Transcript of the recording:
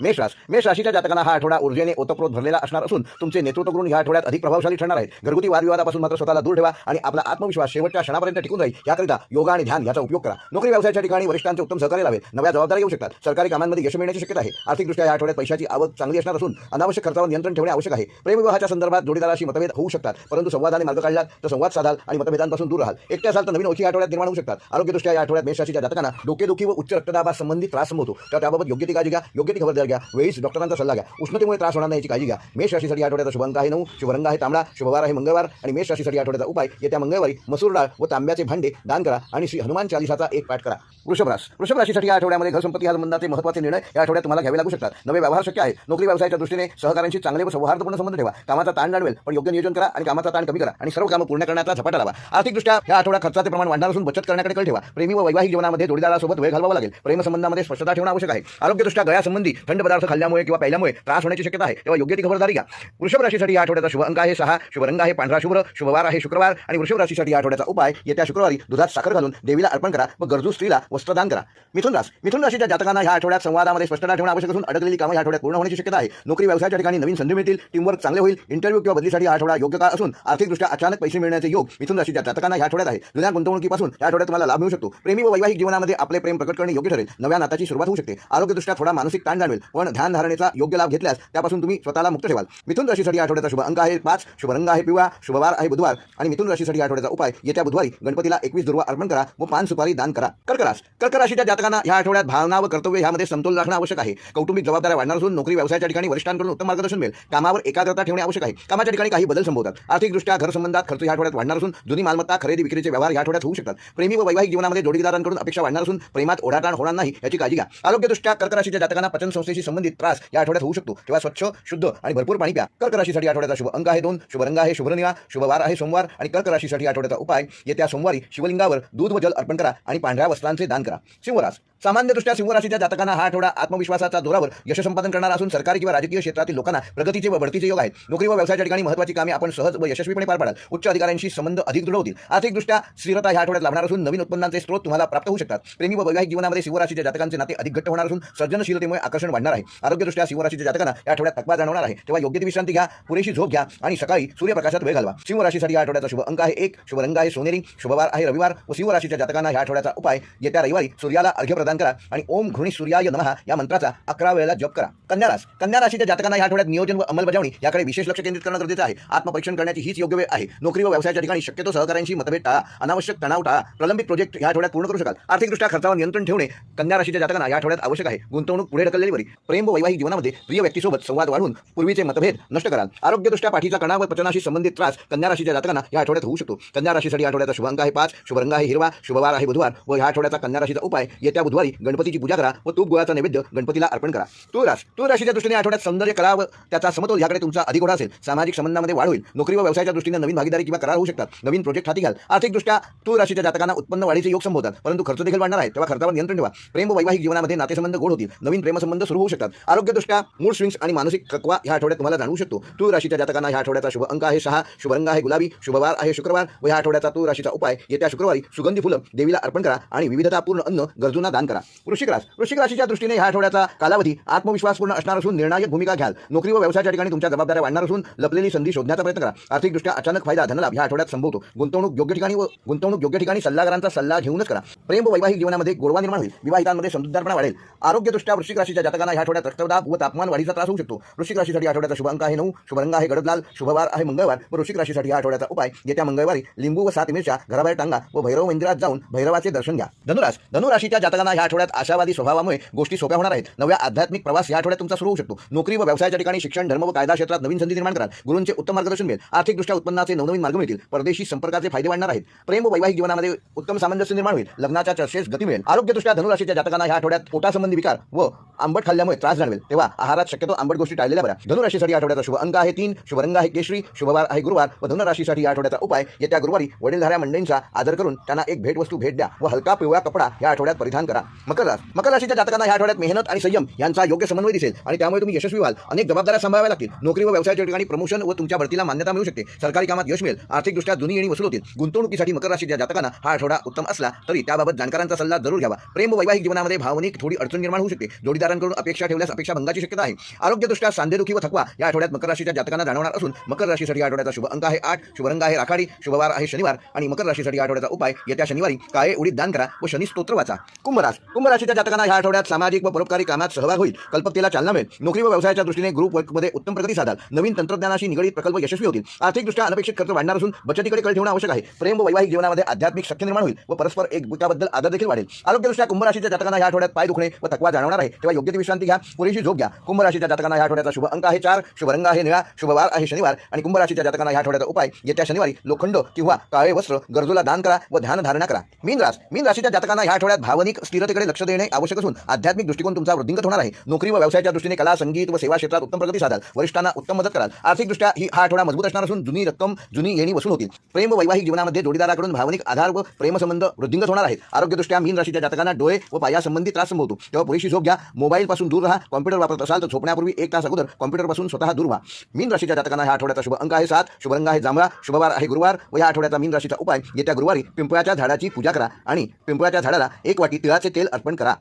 मेष रास मेष राशीच्या जातकांना हा आठवडा ऊर्जेने ओतप्रोत भरलेला असणार असून तुमचे नेतृत्व करून या आठवड्यात अधिक प्रभावशाली ठरणार आहेत. घरगुती वादविवादापासून मात्र स्वतःला दूर ठेवा आणि आपला आत्मविश्वास शेवटच्या क्षणापर्यंत टिकून राहील याकरिता योगा आणि ध्यान याचा उपयोग करा. नोकरी व्यवसायाच्या ठिकाणी वरिष्ठांचे उत्तम सहकार्य लावेल नव्या जबाबदाऱ्या येऊ शकतात. सरकारी कामांमध्ये यश मिळण्याची शक्यता आहे. आर्थिकदृष्ट्या या आठवड्यात पैशाची आवक चांगली असणार असून अनावश्यक खर्चावर नियंत्रण ठेवणे आवश्यक आहे. प्रेमविवाहाच्या संदर्भात जोडीदाराशी मतभेद होऊ शकतात. परंतु संवादाने मार्ग काढला तर संवाद साधाल आणि मतभेदांपासून दूर राहाल. एकट्या असाल तर नवीन ओळखी आठवड्यात निर्माण होऊ शकतात. आरोग्यदृष्ट्या या आठवड्यात मेषराशीच्या जातकांना डोकेदुखी व उच्च रक्तदाबासंबंधी त्रास होतो तर त्याबाबत योग्य ती काळजी घ्या. योग्य ती खबरदारी घ्या. वेळीच डॉक्टरांचा सल्ला घ्या. उष्णतेमुळे त्रास होणार नाही याची काळजी घ्या. मेष राशीसाठी आठवड्याचा शुभंक आहे नऊ. शुभरंग आहे तांबडा. शुभवार आहे मंगळवार. आणि मेष राशीसाठी आठवड्याचा उपाय येत्या मंगळवारी मसूर डाळ व तांब्याचे भांडे दान करा आणि श्री हनुमान चालिसाचा एक पाठ करा. वृषभरास वृषभ राशीसाठी या आठवड्यामध्ये घर संपत्ती संबंधाचे महत्त्वाचे निर्णय या आठवड्यात तुम्हाला घ्यावे लागू शकतात. नवे व्यवहार शक्य आहे. नोकरी व्यवसायाच्या दृष्टीने सहकाऱ्यांशी चांगले व सौहार्दपूर्ण संबंध ठेवा. कामाचा ताण जाणवेल पण योग्य नियोजन करा आणि कामाचा ताण कमी करा आणि सर्व कामं पूर्ण करण्याचा झपाटा लावा. आर्थिकदृष्ट्या या आठवड्यात खर्चाचे प्रमाण वाढणार असून बचत करण्याकडे ठेवा. प्रेमी व वैवाहिक जीवनामध्ये जोडीदारासोबत वेळ घालवा लागेल. प्रेमसंबंधामध्ये स्पष्टता ठेवणं आवश्यक आहे. आरोग्यदृष्ट्या गळ्यासंबंधी थंड पदार्थ खाल्ल्यामुळे किंवा प्यायल्यामुळे त्रास होण्याची शक्यता आहे तेव्हा योग्य ती खबरदारी घ्या. वृषभ राशीसाठी या आठवड्याचा शुभ अंक आहे सहा शुभरंग आहे पांढरा शुभ्र शुभवार आहे शुक्रवार आणि वृषभ राशीसाठी या आठवड्याचा उपाय येत्या शुक्रवारी दुधात साखर घालून देवीला अर्पण करा व गरजू स्त्रीला वस्त्रदान करा. मिथुन रास मिथुन राशीच्या जातकांना या आठवड्यात संवादामध्ये स्पष्टता ठेवणं आवश्यक असून अडकलेली कामं या आठवड्यात पूर्ण होण्याची शक्यता आहे. नोकरी व्यवसायाच्या ठिकाणी नवीन संधी मिळतील टीमवर्क चांगले होईल इंटरव्ह्यू किंवा बदलीसाठी हा आठवडा योग्य काळ असून आर्थिकदृष्ट्या अचानक पैसे मिळण्याचे योग मिथुन राशीच्या जातकांना या आठवड्यात आहे. जुन्या गुंतवणुकीपासून या आठवड्यात तुम्हाला लाभ मिळू शकतो. प्रेमी व वैवाहिक जीवनामध्ये आपले प्रेम प्रकट करणे योग्य ठरेल. नव्या नाताची सुरुवात होऊ शकते. आरोग्यदृष्ट्या थोडा मानसिक ताण जाणवेल. पण ध्यान धारणेचा योग्य लाभ घेतल्यास त्यापासून तुम्ही स्वतःला मुक्त ठेवाल. मिथून राशीसाठी आठवड्याचा शुभ अंक आहे पाच शुभ रंग आहे पिवळा शुभवार आहे बुधवार. आणि मिथून राशीसाठी आठवड्याचा उपाय येत्या बुधवारी गणपतीला एकवीस दुर्वा अर्पण करा व पान सुपारी दान करा. कर्क रास कर्क राशीच्या जातकांना या आठवड्यात भावना व कर्तव्य यामध्ये समतोल राखणं आवश्यक आहे. कौटुंबिक जबाबदाऱ्या वाढणार असून नोकरी व्यवसायाच्या ठिकाणी वरिष्ठांकडून उत्तम मार्गदर्शन मिळेल. कामावर एकाग्रता ठेवणे आवश्यक आहे. कामाच्या ठिकाणी काही बदल संभवतात. आर्थिकदृष्ट्या घर संबंधात खर्च या आठवड्यात वाढणार असून जुनी मालमत्ता खरेदी विक्रीचे व्यवहार या आठवड्यात होऊ शकतात. प्रेमी व वैवाहिक जीवनामध्ये जोडीदारांकडून अपेक्षा वाढणार असून प्रेमात ओढाटाण होणार नाही याची काळजी घ्या. आरोग्यदृष्ट्या कर्कराशीच्या जातकांना पचन त्वचेशी संबंधित त्रास या आठवड्यात होऊ शकतो. तेव्हा स्वच्छ शुद्ध आणि भरपूर पाणी प्या. कर्क राशीसाठी आठवड्याचा शुभ अंक आहे दोन. शुभ रंग आहे शुभ शुभवार आहे सोमवार. आणि कर्क राशीसाठी आठवड्याचा उपाय येत्या सोमवारी शिवलिंगावर दूध व जल अर्पण करा आणि पांढऱ्या वस्त्रांचे दान करा. शिवराज. सामान्यदृष्ट्या सिंहराशीच्या जातकांना हा आठवडा आत्मविश्वासाचा जोरावर यश संपादन करणारा असून सरकारी किंवा राजकीय क्षेत्रातील लोकांना प्रगतीचे व बढतीचे योग आहेत. नोकरी व व्यवसायाच्या ठिकाणी महत्त्वाची कामे आपण सहज व यशस्वीपणे पार पाडाल. उच्च अधिकाऱ्यांशी संबंध अधिक दृढ होतील. आर्थिकदृष्ट्या स्थिरता ह्या आठवड्यात लाभणार असून नवीन उत्पन्नाचे स्रोत तुम्हाला प्राप्त होऊ शकतात. प्रेमी व वैवाहिक जीवनामध्ये सिंहराशीच्या जातकांचे नाते अधिक घट्ट होणार असून सर्जनशीलतेमुळे आकर्षण वाढणार आहे. आरोग्यदृष्ट्या सिंहराशीच्या जातकांना या आठवड्यात थकवा जाणवणार आहे. तेव्हा योग्य ती विश्रांती घ्या पुरेशी झोप घ्या आणि सकाळी सूर्यप्रकाशात वेळ घालवा. सिंहराशीसाठी या आठवड्याचा शुभ अंक आहे एक शुभ रंग आहे सोनेरी शुभवार आहे रविवार व सिंहराशीच्या जातकांना या आठवड्याचा उपाय येत्या रविवारी सूर्याला अर्घ्य प्रदान करा आणि ओम घृणी सूर्याय नमहा या मंत्राचा अकरा वेळेला जप करा. कन्या रास कन्या राशीच्या जातकांना या आठवड्यात नियोजन व अंमलबजावणी याकडे विशेष लक्ष केंद्रित करणं गरजेचं आहे. आत्मपरीक्षण करण्याची हीच योग्य वेळ आहे. नोकरी व व्यवसायाच्या ठिकाणी शक्यतो सहकाऱ्यांशी मतभेद टाळा. अनावश्यक तणाव टाळा. प्रलंबित प्रोजेक्ट या आठवड्यात पूर्ण करू शकाल. आर्थिकदृष्ट्या खर्चावर नियंत्रण ठेवणे कन्या राशीच्या जातकांना या आठवड्यात आवश्यक आहे. गुंतवणूक पुढे ढकललेली बरी. प्रेम व वैवाहिक जीवनामध्ये प्रिय व्यक्तीसोबत संवाद वाढून पूर्वीचे मतभेद नष्ट कराल. आरोग्यदृष्ट्या पाठीचा कणा व पचनाशी संबंधित त्रास कन्या राशीच्या जातकांना या आठवड्यात होऊ शकतो. कन्या राशीसाठी आठवड्याचा शुभ अंक आहे पाच शुभरंग आहे हिरवा शुभवार आहे बुधवार व ह्या आठवड्याचा कन्या राशीचा उपाय येत्या बुधवार गणपतीची पूजा करा व तूप गोळाचा नैवेद्य गणपतीला अर्पण करा. तुळ रास तुळ राशीच्या दृष्टीने आठवड्यात सौंदर्य कला व त्याचा समतोल याकडे तुमचा अधिक ओढा असेल. सामाजिक संबंधामध्ये वाढ होईल. नोकरी व व्यवसायाच्या दृष्टीने नवीन भागीदारी किंवा करार होऊ शकतात. नवीन प्रोजेक्ट हाती घ्याल. आर्थिकदृष्ट्या तू राशीच्या जातकांना उत्पन्न वाढीचे योग संभवतात. परंतु खर्च देखील वाढणार आहे. तेव्हा खर्चावर नियंत्रण ठेवा. प्रेम व वैवाहिक जीवनामध्ये नातेसंबंध गोड होतील. नवीन प्रेमसंबंध सुरू होऊ शकतात. आरोग्यदृष्ट्या मूळ स्विंग्स आणि मानसिक थकवा या आठवड्यात तुम्हाला जाणवू शकतो. तूळ राशीच्या जातकांना ह्या आठवड्याचा शुभ अंक आहे सहा शुभ रंग आहे गुलाबी शुभवार आहे शुक्रवार व ह्या आठवड्याचा तूळ राशीचा उपाय. येत्या शुक्रवारी सुगंधी फुलं देवीला अर्पण करा आणि विविधतापूर्ण अन्न गरजूंना दान करा वृश्चिक राश वृश्चिक राशीच्या दृष्टीने ह्या आठवड्याचा कालावधी आत्मविश्वासपूर्ण असणार असून निर्णायक भूमिका घ्याल नोकरी व व्यवसायाच्या ठिकाणी तुमच्या जबाबदाऱ्या वाढणार असून लपलेली संधी शोधण्याचा प्रयत्न करा आर्थिकदृष्ट्या अचानक फायदा धनलाभ ह्या आठवड्यात संभवतो गुंतवणूक योग्य ठिकाणी व गुंतवणूक योग्य ठिकाणी सल्लागारांचा सल्ला घेऊनच करा प्रेम व वैवाहिक जीवनामध्ये गोडवा निर्माण होईल विवाहितांमध्ये समजूतदारपणा वाढेल आरोग्यदृष्ट्या वृश्चिक राशीच्या जातकांना ह्या आठवड्यात रक्तदाब व तापमान वाढीचा त्रास होऊ शकतो वृश्चिक राशीसाठी आठवड्याचा शुभ अंक आहे नऊ शुभरंग आहे गडदलाल शुभवार आहे मंगळवार व वृश्चिक राशीसाठी हा आठवड्याचा उपाय येत्या मंगळवारी लिंबू व सात मिरच्या घराबाहेर टांगा व भैरव मंदिरात जाऊन भैरवाचे दर्शन घ्या धनुराश धनुराशीच्या जातकांना ह्या आठवड्यात आशावादी स्वभावामुळे गोष्टी सोप्या होणार आहेत. नव्या आध्यात्मिक प्रवास या आठवड्यात तुमचा सुरू होऊ शकतो. नोकरी व व्यवसायाच्या ठिकाणी शिक्षण धर्म व कायदा क्षेत्रात नवीन संधी निर्माण कराल. गुरूंचे उत्तम मार्गदर्शन मिळेल. आर्थिकदृष्ट्या उत्पन्नाचे नवनवीन मार्ग मिळतील. परदेशी संपर्काचे फायदे वाढणार आहेत. प्रेम व वैवाहिक जीवनामध्ये उत्तम सामंजस्य निर्माण होईल. लग्नाच्या चर्चेस गती मिळेल. आरोग्यदृष्ट्या धनुराशीच्या जातकांना ह्या आठवड्यात पोटासंबंधी विकार व आंबट खाल्ल्यामुळे त्रास जाणवेल. तेव्हा आहारात शक्यतो आंबट गोष्टी टाळलेल्या बऱ्या. धनुराशीसाठी आठवड्याचा शुभ अंक आहे तीन. शुभ रंग आहे केशरी. शुभवार आहे गुरुवार. व धनुराशीसाठी या आठवड्याचा उपाय येत्या गुरुवारी वडीलधाऱ्या मंडळींचा आदर करून त्यांना एक भेटवस्तू भेट द्या व हलका पिवळा कपडा या आठवड्यात परिधान करा. मकर रास मकर राशीच्या जातकांना ह्या आठवड्यात मेहनत आणि संयम यांचा योग्य समन्वय दिसेल आणि त्यामुळे तुम्ही यशस्वी व्हाल. अनेक जबाबदाऱ्या सांभाळाव्या लागतील. नोकरी व व्यवसायाच्या ठिकाणी प्रमोशन व तुमच्या भरतीला मान्यता मिळू शकते. सरकारी कामात यश मिळेल. आर्थिकदृष्ट्या जुनी येणी वसूल होतील. गुंतवणुकीसाठी मकर राशीच्या जातकांना हा आठवडा उत्तम असला तरी त्याबाबत जाणकारांचा सल्ला जरूर घ्यावा. प्रेम वैवाहिक जीवनामध्ये भावनिक थोडी अडचण निर्माण होऊ शकते. जोडीदारांकडून अपेक्षा ठेवल्यास अपेक्षा भंगाची शक्यता आहे. आरोग्यदृष्ट्या सांधेदुखी व थकवा या आठवड्यात मकर राशीच्या जातकांना जाणवणार असून मकर राशीसाठी आठवड्याचा शुभ अंक आहे आठ शुभरंग आहे राखाडी शुभवार आहे शनिवार आणि मकर राशीसाठी आठवड्याचा उपाय येत्या शनिवारी काळे उडीत दान करा व शनी स्तोत्र वाचा. कुंभरा कुंभ राशीच्या जातकांना ह्या आठवड्यात सामाजिक व परोपकारी कामात सहभाग होईल. कल्पकतेला चालना मिळेल. नोकरी व व्यवसायाच्या दृष्टीने ग्रुप वर्कमध्ये उत्तम प्रगती साधाल. नवीन तंत्रज्ञानाशी निगडीत प्रकल्प यशस्वी होतील. आर्थिकदृष्ट्या अनपेक्षित खर्च वाढणार असून बचतीकडे कळ ठेवणं आवश्यक आहे. प्रेम व वैवाहिक जीवनामध्ये आध्यात्मिक शक्य निर्माण होईल व परस्पर एकमेकाबद्दल आदर देखील वाढेल. आरोग्यदृष्ट्या कुंभ राशीच्या जातकांना ह्या आठवड्यात पाय दुखणे व थकवा जाणवणार आहे. तेव्हा योग्य ती विश्रांती घ्या. पुरेशी झोप घ्या. कुंभ राशीच्या जातकांना ह्या आठवड्याचा शुभ अंक आहे चार. शुभ रंग आहे निळा. शुभवार आहे शनिवार. आणि कुंभ राशीच्या जातकांना ह्या आठवड्याचा उपाय येत्या शनिवारी लोखंड किंवा काळे वस्त्र गरजूला दान करा व ध्यान धारणा करा. मीन रास मीन राशीच्या जातकांना ह्या आठवड्यात भावनिक स्थिरतेकडे लक्ष देणे आवश्यक असून आध्यात्मिक दृष्टिकोन तुमचा वृद्धिंगत होणार आहे. नोकरी व व्यवसायाच्या दृष्टीने कला संगीत व सेवा क्षेत्रात उत्तम प्रगती साधाल. वरिष्ठांना उत्तम मदत कराल. आर्थिकदृष्ट्या ही हा आठवडा मजबूत असणार असून जुनी रक्कम जुनी येणी वसूल होतील. प्रेम व वैवाहिक जीवनामध्ये जोडीदाराकडून भावनिक आधार व प्रेमसंबंध वृद्धिंगत होणार आहेत. आरोग्यदृष्ट्या मीन राशीच्या जातकांना डोळे व पायासंबंधी त्रास संभवतो. तेव्हा पुरेशी झोप घ्या. मोबाईलपासून दूर राहा. कॉम्प्युटर वापरत असाल तर झोपण्यापूर्वी एक तास अगोदर कॉम्प्युटरपासून स्वतः दूर व्हा. मीन राशीच्या जातकांना ह्या आठवड्याचा शुभ अंक आहे सात. शुभ रंग आहे जांभळा. शुभवार आहे गुरुवार व या आठवड्याचा मीन राशीचा उपाय. येत्या गुरुवारी पिंपळाच्या झाडाची पूजा करा आणि पिंपळाच्या झाडाला एक वाटी तिळाचे तेल अर्पण करा.